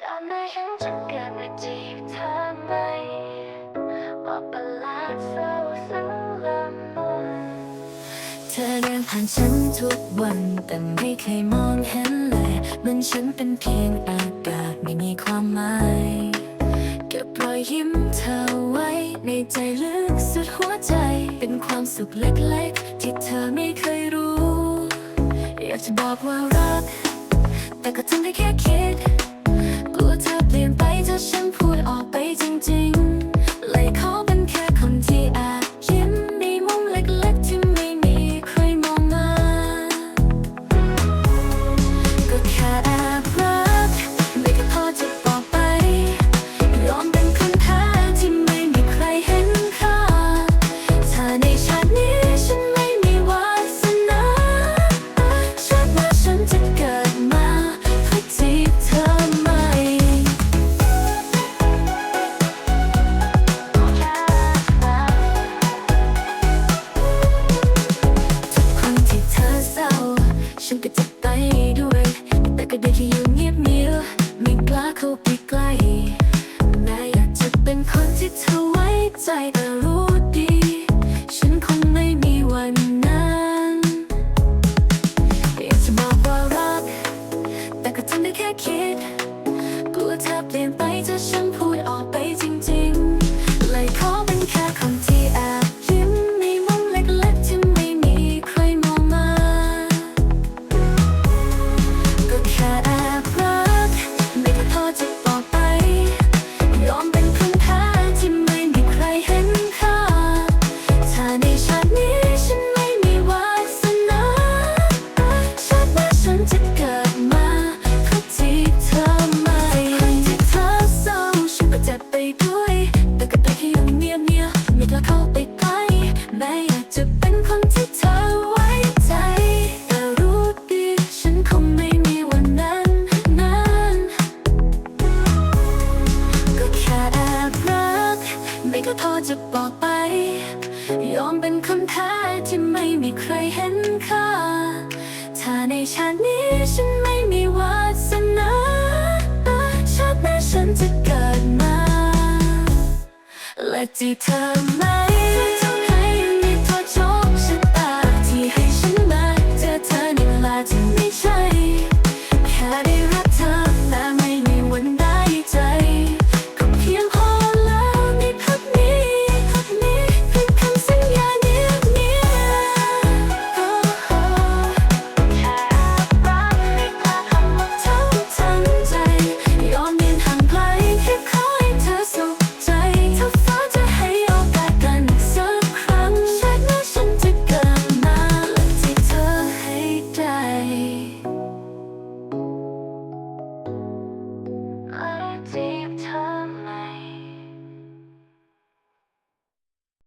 จากนั้นฉันเกิดมาจีบเธอไหมบอกประหลาดเศร้าซึ้งละมุนเธอเดินผ่านฉันทุกวัน แต่ไม่เคยมองเห็นเลยเหมือนฉันเป็นเพียงอากาศไม่มีความหมายเก็บรอยยิ้มเธอไว้ ในใจลึกสุดหัวใจ เป็นความสุขเล็กๆ ที่เธอไม่เคยรู้ อยากจะบอกว่ารัก แต่ก็ทำได้แค่คิด ฉันก็จะไปด้วย แต่ก็ได้แค่อยู่เงียบเงียบไม่กล้าเข้าไปใกล้แม้อยากจะเป็นคนที่เธอไว้ใจแต่รู้ดี ฉันคงไม่มีวันนั้นอยากจะบอกว่ารัก แต่ก็ทำได้แค่คิด กลัวเธอเปลี่ยนไปถ้าฉันพู แม้อยากจะเป็นคนที่เธอไว้ใจ แต่รู้ดีฉันคงไม่มีวันนั้นนั้นก็แค่แอบรัก ไม่ก็พอจะบอกไป ยอมเป็นคนแพ้ที่ไม่มีใครเห็นค่า ถ้าในชาตินี้ฉันไม่มีวาสนาชาติหน้าฉันจะเกิดมา และจีบเธอไหม